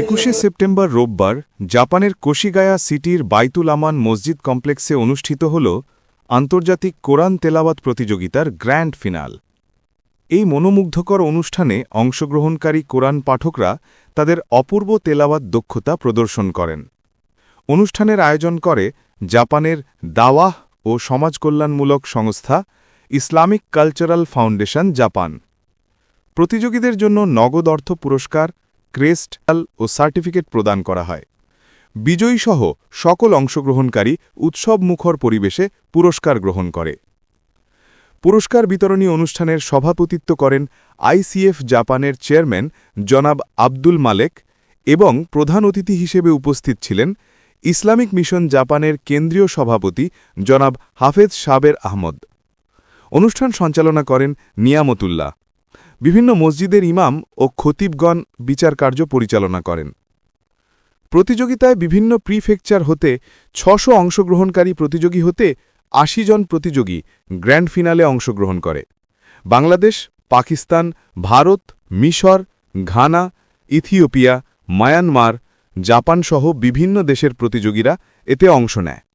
একুশে সেপ্টেম্বর রোববার জাপানের কোশিগায়া সিটির বাইতুল আমান মসজিদ কমপ্লেক্সে অনুষ্ঠিত হল আন্তর্জাতিক কোরআন তেলাওয়াত প্রতিযোগিতার গ্র্যান্ড ফিনাল। এই মনোমুগ্ধকর অনুষ্ঠানে অংশগ্রহণকারী কোরআন পাঠকরা তাদের অপূর্ব তেলাওয়াত দক্ষতা প্রদর্শন করেন। অনুষ্ঠানের আয়োজন করে জাপানের দাওয়াহ ও সমাজকল্যাণমূলক সংস্থা ইসলামিক কালচারাল ফাউন্ডেশন, জাপান। প্রতিযোগীদের জন্য নগদ অর্থ পুরস্কার, ক্রেস্ট ও সার্টিফিকেট প্রদান করা হয়। বিজয়ীসহ সকল অংশগ্রহণকারী উৎসবমুখর পরিবেশে পুরস্কার গ্রহণ করে। পুরস্কার বিতরণী অনুষ্ঠানের সভাপতিত্ব করেন আইসিএফ জাপানের চেয়ারম্যান জনাব আব্দুল মালেক এবং প্রধান অতিথি হিসেবে উপস্থিত ছিলেন ইসলামিক মিশন জাপানের কেন্দ্রীয় সভাপতি জনাব হাফেজ সাবের আহমদ। অনুষ্ঠান সঞ্চালনা করেন নিয়ামতুল্লাহ। বিভিন্ন মসজিদের ইমাম ও খতিবগণ বিচার কার্য পরিচালনা করেন। প্রতিযোগিতায় বিভিন্ন প্রিফেকচার হতে ছশো অংশগ্রহণকারী প্রতিযোগী হতে আশি জন প্রতিযোগী গ্র্যান্ড ফিনালে অংশগ্রহণ করে। বাংলাদেশ, পাকিস্তান, ভারত, মিশর, ঘানা, ইথিওপিয়া, মায়ানমার জাপানসহ বিভিন্ন দেশের প্রতিযোগীরা এতে অংশ নেয়।